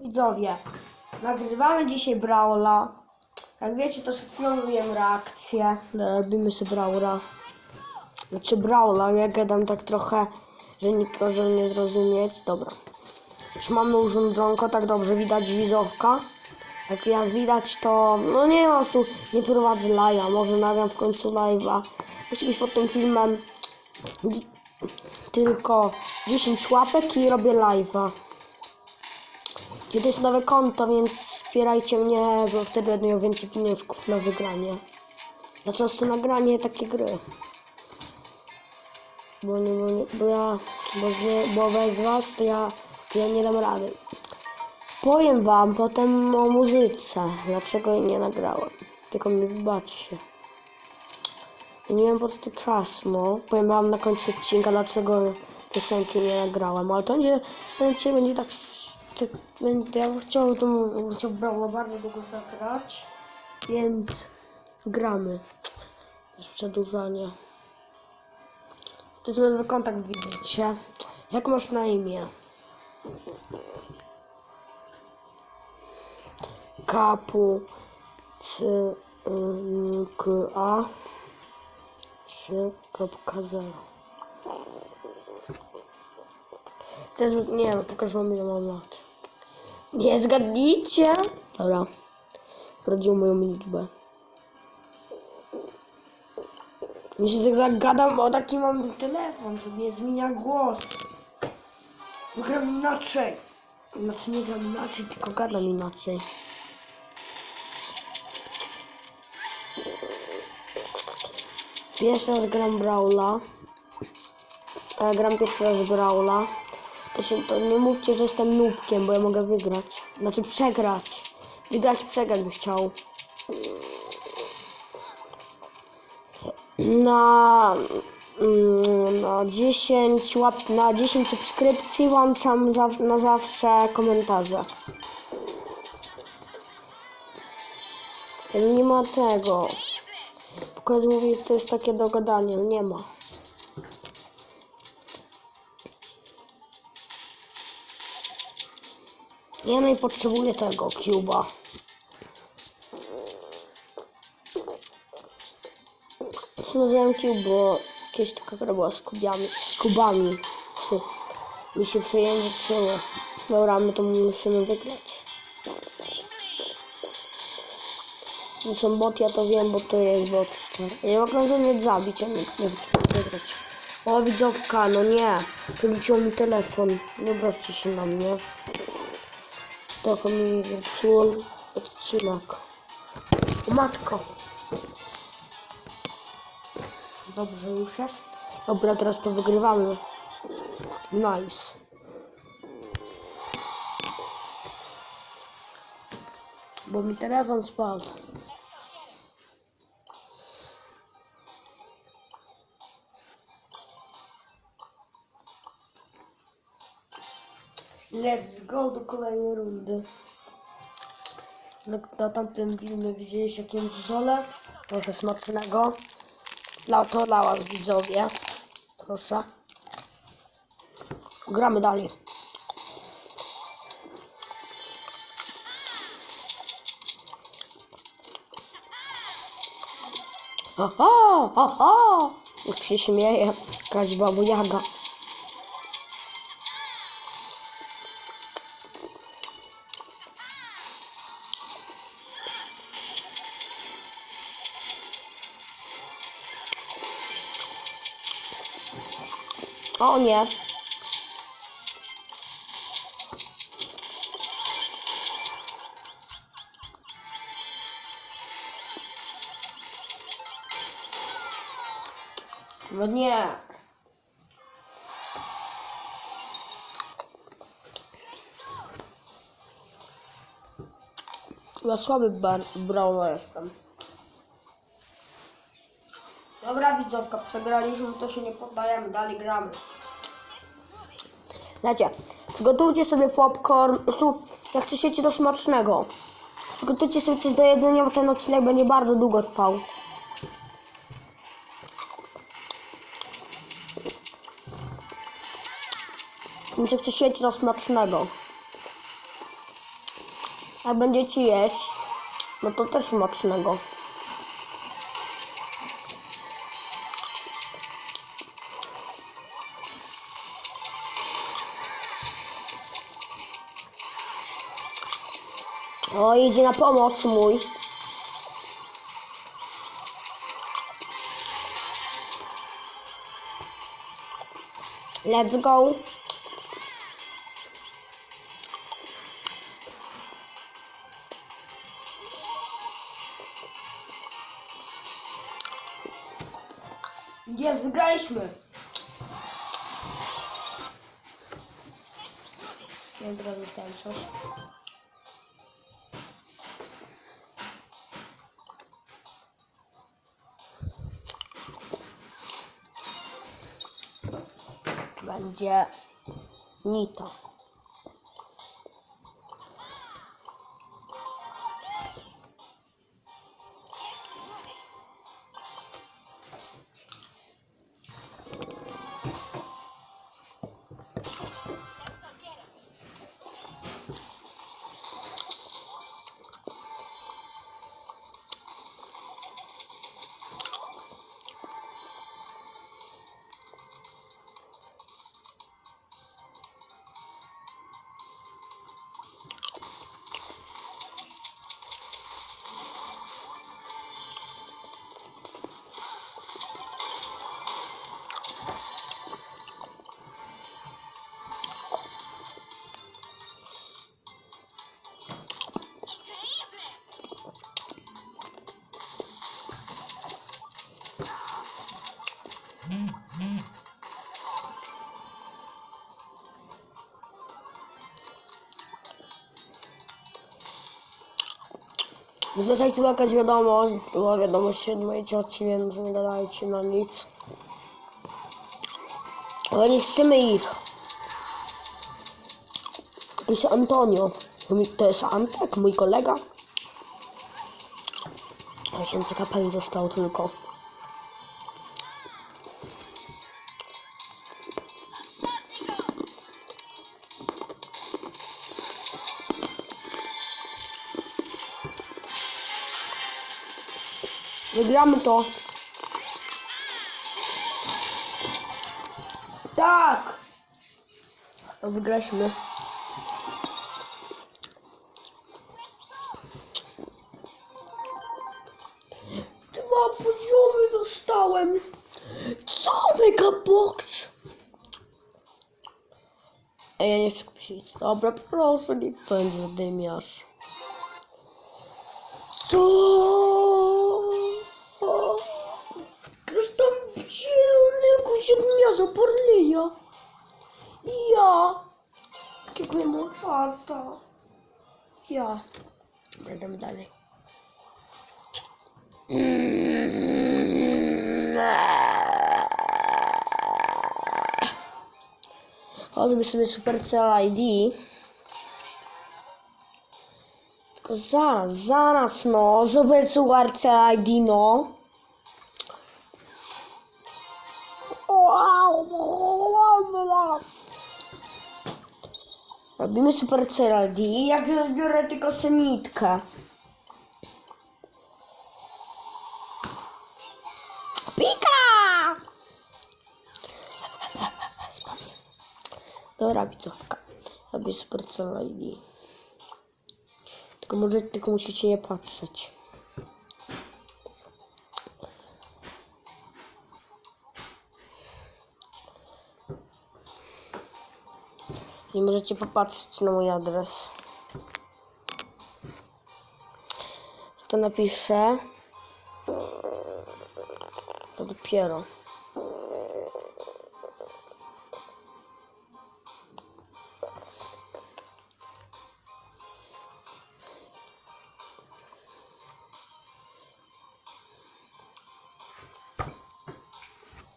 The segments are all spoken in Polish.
Widzowie, nagrywamy dzisiaj Brawla. Jak wiecie, to przed chwilą reakcję. Robimy sobie Brawla. Znaczy Brawla, ja gadam tak trochę, że nikt może nie zrozumieć. Dobra. Już mamy urządzonko, tak dobrze widać widzowka. Jak, widać to, no nie ma tu, nie prowadzę live'a, może nagram w końcu live'a. Musi być pod tym filmem tylko 10 łapek i robię live'a. To jest nowe konto, więc wspierajcie mnie, bo wtedy będę miał więcej pieniążków na wygranie. Na często nagranie takie gry. Bo, nie, bo, nie, bo ja, bo, nie, bo bez was to ja, to ja nie dam rady. Powiem wam potem o muzyce, dlaczego jej nie nagrałem. Tylko mi wybaczcie. Ja nie miałem po prostu czasu, no. Powiem wam na końcu odcinka, dlaczego piosenki nie nagrałem, ale to będzie, odcinek będzie tak, tak będę, ja chciał, to bym chciał bardzo długo zagrać, więc gramy. Bez przedłużania. To jest nowy kontakt, widzicie. Jak masz na imię? Kapu, C, y, K, A, 3.0. Teraz, nie no, pokażę wam ile mam lat. Nie zgadnijcie! Dobra. Sprawdził moją liczbę. Jeśli tak zagadam, o taki mam telefon, żeby nie zmienia głos. Gram inaczej. Znaczy nie gram inaczej, tylko gadam inaczej. Pierwszy raz gram Brawla. A gram pierwszy raz Brawla. To, się, to nie mówcie, że jestem nubkiem, bo ja mogę wygrać. Znaczy przegrać. Wygrać, przegrać bym chciał. Na, na 10 łap, na 10 subskrypcji włączam zaw, na zawsze komentarze. Nie ma tego. Pokaz mówi, że to jest takie dogadanie, nie ma. Ja nie potrzebuję tego cuba. Znalazłem cube, bo kiedyś taka gra była z kubami. Z kubami. Ty, Mi się przejęzyczyło. Dobra, my to musimy wygrać. To są bot, ja to wiem, bo to jest bot 4. Ja mogę go nie zabić, a nie, nie chcę wygrać. O, widzowka, no nie. To liczyło mi telefon. Nie obraźcie się na mnie. Trochę mi zepsuło odcinek. O matko. Dobrze już jest. Dobra, teraz to wygrywamy. Nice. Bo mi telefon spadł. Let's go do kolejnej rundy. Na, na tamtym filmie widzieliście jakie zole. Proszę smacznego. Dla to dla was widzowie. Proszę. Gramy dalej. Aha, aha! Jak się śmieje, jakaś babo O nie. No nie. Ja słaby brawler jestem. Dobra widzowka, przegraliśmy, to się nie poddajemy, dalej gramy. Znacie, przygotujcie sobie popcorn, jak chcecie do smacznego. Przygotujcie sobie coś do jedzenia, bo ten odcinek będzie bardzo długo trwał. Więc jak chcecie do smacznego. Jak będziecie jeść, no to też smacznego. O, idzie na pomoc mój. Let's go. Jest, wygraliśmy. Ja teraz dostałem coś. Będzie Nito. Zazwyczaj tu jakaś wiadomość, była wiadomość od mojej cioci, więc nie gadajcie na nic. Ale niszczymy ich. Jakiś Antonio. To jest Antek, mój kolega. 1000 kapeli zostało tylko. Wygramy to. Tak! No, Wygraliśmy. Dwa poziomy dostałem. Co? Mega box. Ej, ja nie chcę kupić. Dobra, proszę, nie ten zadymiarz. Co? Dostałem zielonego ziemniarza Porleja. Ja. Jakiego ja mam farta. Ja. Będę dalej. O, zrobię sobie Supercell ID. Tylko zaraz, zaraz, no. Zrobię Supercell ID, no. Robimy Supercell ID. Jak zbiorę tylko senitkę. Pika! Dobra, widzówka. Robię Supercell ID. Tylko może tylko musicie nie patrzeć. Nie możecie popatrzeć na mój adres. To napiszę. To dopiero.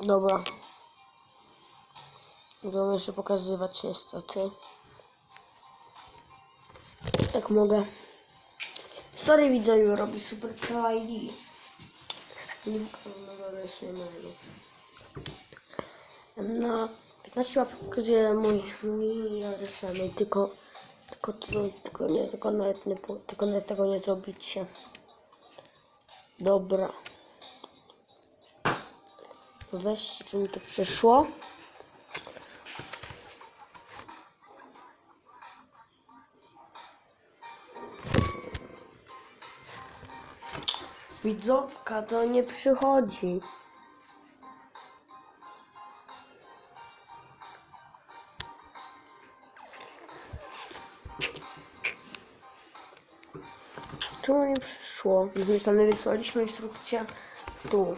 Dobra. Będę jeszcze pokazywać niestety. Tak mogę. Stary wideo robi super ID. Na 15 łapek pokazuję mój, mój adres, i tylko Tylko, tylko, nie, tylko, nawet nie, tylko nawet tego nie zrobicie. Dobra. Weźcie, czy mi to przyszło. Widzowka to nie przychodzi. Czemu nie przyszło? My sami wysłaliśmy instrukcję tu.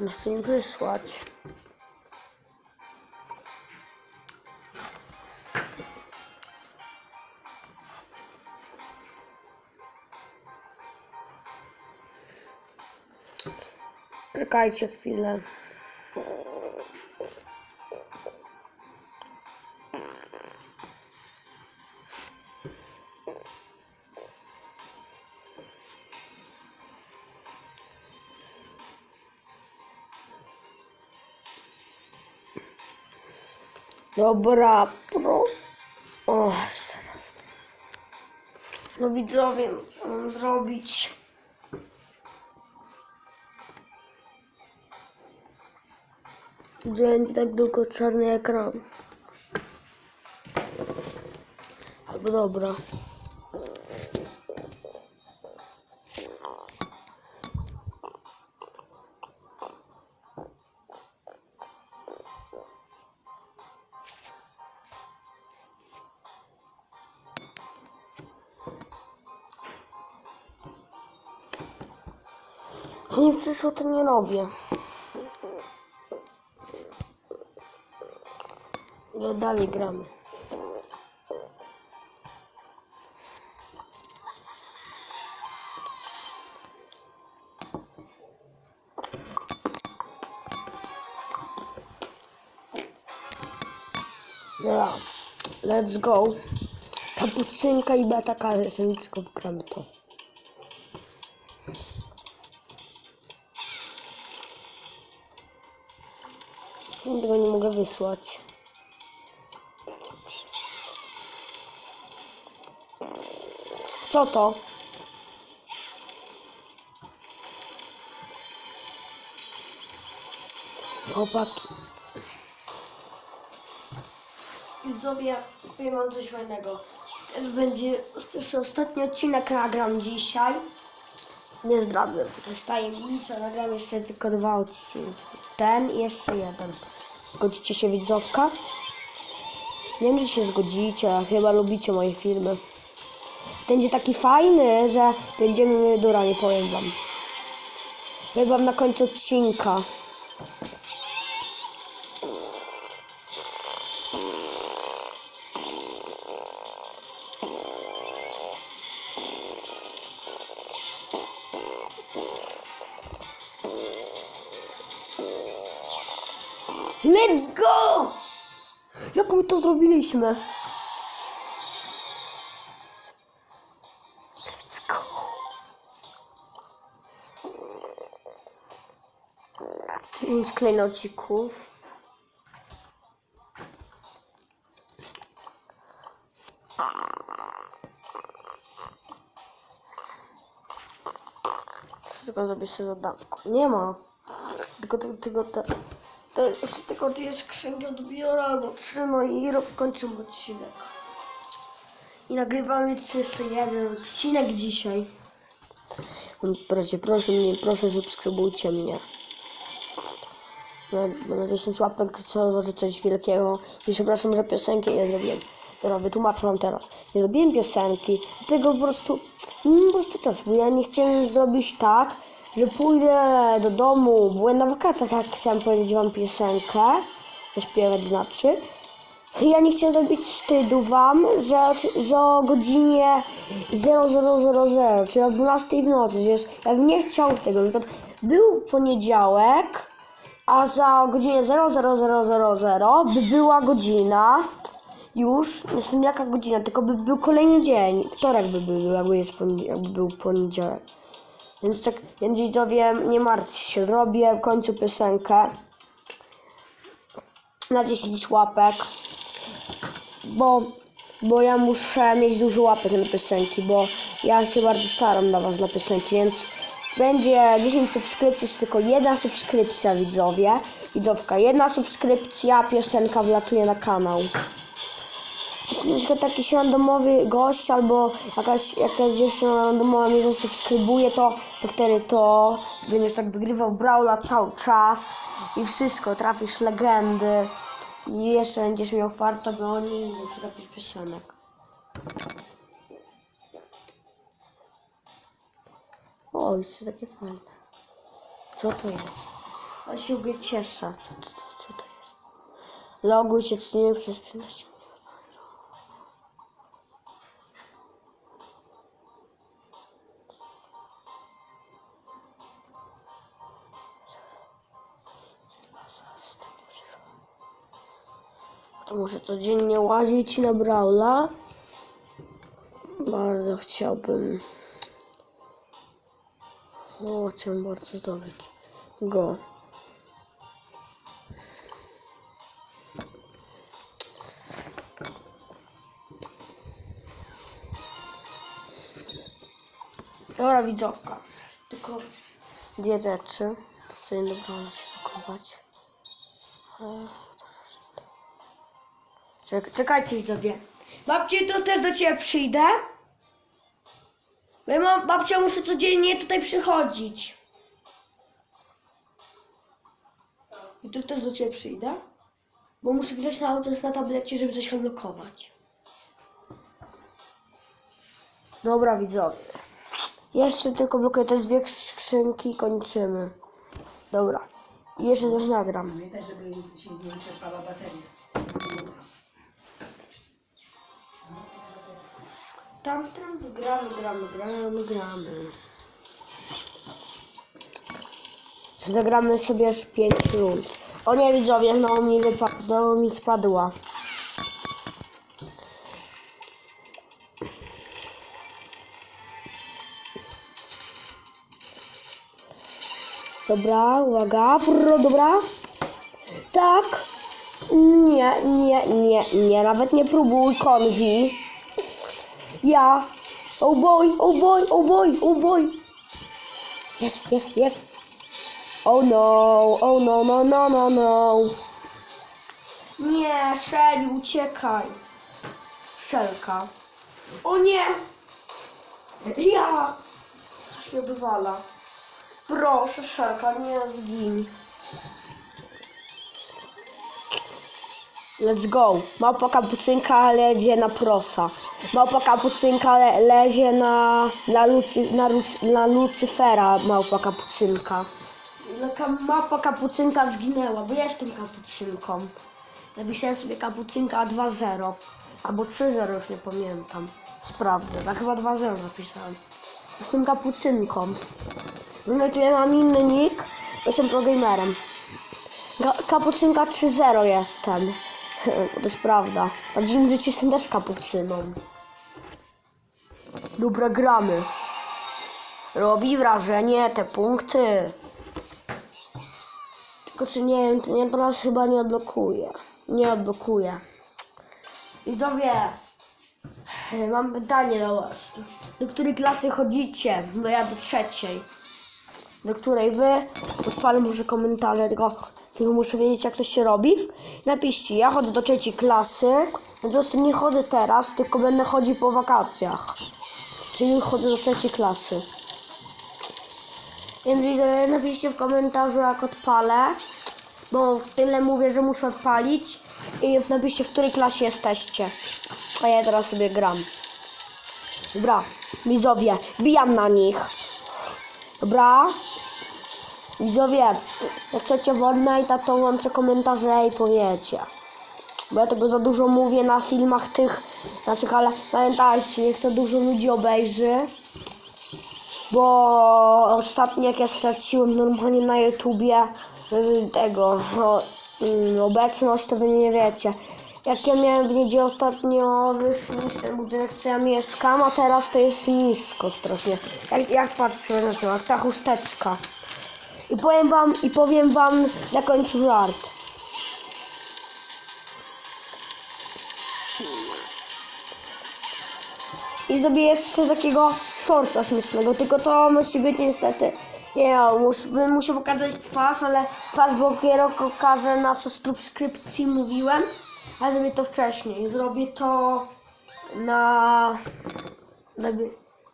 Nie chcę im wysłać. Czekajcie chwilę. Dobra, pro. O. No widzowie, co mam zrobić? Będzie tak długo czarny ekran. Albo dobra. Nie przyszło, to nie robię. No dalej gramy. Dobra, let's go. Kapucynka i beta każe, tylko wgramy to. Wysłać? Co to? Chłopaki. Widzowie, powiem wam coś fajnego. To będzie też ostatni odcinek nagram dzisiaj. Nie zdradzę, to jest tajemnica, nagram jeszcze tylko dwa odcinki. Ten i jeszcze jeden. Zgodzicie się widzowka? Wiem, że się zgodzicie, chyba lubicie moje filmy. Będzie taki fajny, że będziemy, dobra, nie powiem wam. Powiem wam na końcu odcinka. To zrobiliśmy? Let's go! Klejnocików. Tylko zrobię sobie zadanko. Nie ma. Tylko, tylko, tylko te, to jest tylko dwie skrzynki odbiora albo trzy, no i kończymy odcinek. I nagrywamy jeszcze jeden odcinek dzisiaj. Proszę, proszę mnie, proszę subskrybujcie mnie. Na, na 10 łapek to może coś wielkiego. I przepraszam, że piosenki nie zrobiłem. Dobra, wytłumaczę wam teraz. Nie zrobiłem piosenki, dlatego po prostu mam po prostu czasu, bo ja nie chciałem zrobić tak, że pójdę do domu, byłem na wakacjach, jak chciałem powiedzieć wam piosenkę, zaśpiewać znaczy. Ja nie chciałem zrobić wstydu wam, że, że o godzinie 0000, czyli o 12 w nocy, że ja bym nie chciał tego. Na przykład był poniedziałek, a za godzinę 0000 by była godzina już, nie wiem jaka godzina, tylko by był kolejny dzień, wtorek by był, jakby, jest poniedziałek, jakby był poniedziałek. Więc tak, więc widzowie, nie martwcie się, zrobię w końcu piosenkę na 10 łapek, bo, bo ja muszę mieć dużo łapek na piosenki, bo ja się bardzo staram dla was dla piosenki, więc będzie 10 subskrypcji, czy tylko jedna subskrypcja widzowie, widzowka, jedna subskrypcja, piosenka wlatuje na kanał. Na przykład jakiś randomowy gość albo jakaś, jakaś dziewczyna randomowa mnie zasubskrybuje, to, to wtedy to będziesz tak wygrywał Brawla cały czas i wszystko, trafisz legendy i jeszcze będziesz miał farta, bo oni nie zrobić piosenek. O, jeszcze takie fajne. Co to jest? Ja się cieszę. Co, co to jest? Loguj się co nie przez 15 To muszę codziennie łazić na Brawla. Bardzo chciałbym. O, chciałbym bardzo zdobyć go. Dobra, widzowka. Tylko dwie rzeczy. Nie dobrano się pakować. Czek- czekajcie widzowie. Babci, to też do ciebie przyjdę. Bo ja mam, babcia muszę codziennie tutaj przychodzić. I tu też do ciebie przyjdę. Bo muszę grać na auto na tablecie, żeby coś odblokować. Dobra widzowie. Jeszcze tylko blokuję te dwie skrzynki i kończymy. Dobra. I jeszcze coś nagram. Pamiętaj, żeby się nie wyczerpała bateria. Tam, tam, gramy, gramy, gramy, gramy. Zagramy sobie już 5 rund. O nie, widzowie, znowu mi wypadła, znowu mi spadła. Dobra, uwaga, Prr, dobra. Tak. Nie, nie, nie, nie, nawet nie próbuj, konwi. Ja. Oh boy, oh boy, oh boy, oh boy. Yes, yes, yes. Oh no, oh no, no, no, no, no. Nie, Shelly, uciekaj. Szelka. O nie. Ja. Coś mnie odwala. Proszę, Szelka, nie zgiń. Let's go. Małpa kapucynka lezie na prosa. Małpa kapucynka le, lezie na, na, Lucy, na, na Lucyfera. Małpa kapucynka. No, małpa kapucynka zginęła, bo jestem kapucynką. Napisałem sobie kapucynka 2.0. Albo 3.0, już nie pamiętam. Sprawdzę. Tak chyba 2.0 napisałem. Jestem kapucynką. No tu ja mam inny nick. Jestem progamerem. Ka- Kapucynka 3.0 jestem. To jest prawda. W prawdziwym życiu jestem też kapucyną. Dobra, gramy. Robi wrażenie te punkty. Tylko czy nie wiem, to nie teraz chyba nie odblokuje. Nie odblokuje. Widzowie, e, mam pytanie do was. Do której klasy chodzicie? Bo ja do trzeciej do której wy odpalę może komentarze, tylko, tylko muszę wiedzieć jak to się robi. Napiszcie, ja chodzę do trzeciej klasy, tym nie chodzę teraz, tylko będę chodził po wakacjach. Czyli chodzę do trzeciej klasy. Więc widzę, napiszcie w komentarzu jak odpalę, bo w tyle mówię, że muszę odpalić. i napiszcie, w której klasie jesteście. A ja teraz sobie gram. Dobra, widzowie, bijam na nich. Dobra. Widzowie, jak chcecie Fortnite'a, to łączę komentarze i powiecie. Bo ja tego za dużo mówię na filmach tych naszych, ale pamiętajcie, niech to dużo ludzi obejrzy. Bo ostatnio jak ja straciłem normalnie na YouTubie y, tego y, obecność, to wy nie wiecie. Jak ja miałem w niedzielę ostatnio wyższy niż ten budynek, ja mieszkam, a teraz to jest nisko strasznie. Jak, jak patrzcie na to, jak ta chusteczka. I powiem wam, i powiem wam na końcu żart. I zrobię jeszcze takiego shorta śmiesznego, tylko to musi być niestety. Nie no, mus, musiał pokazać twarz, ale twarz dopiero pokażę na subskrypcji mówiłem. A zrobię to wcześniej. Zrobię to na.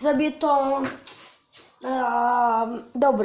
Zrobię to. Um, dobra.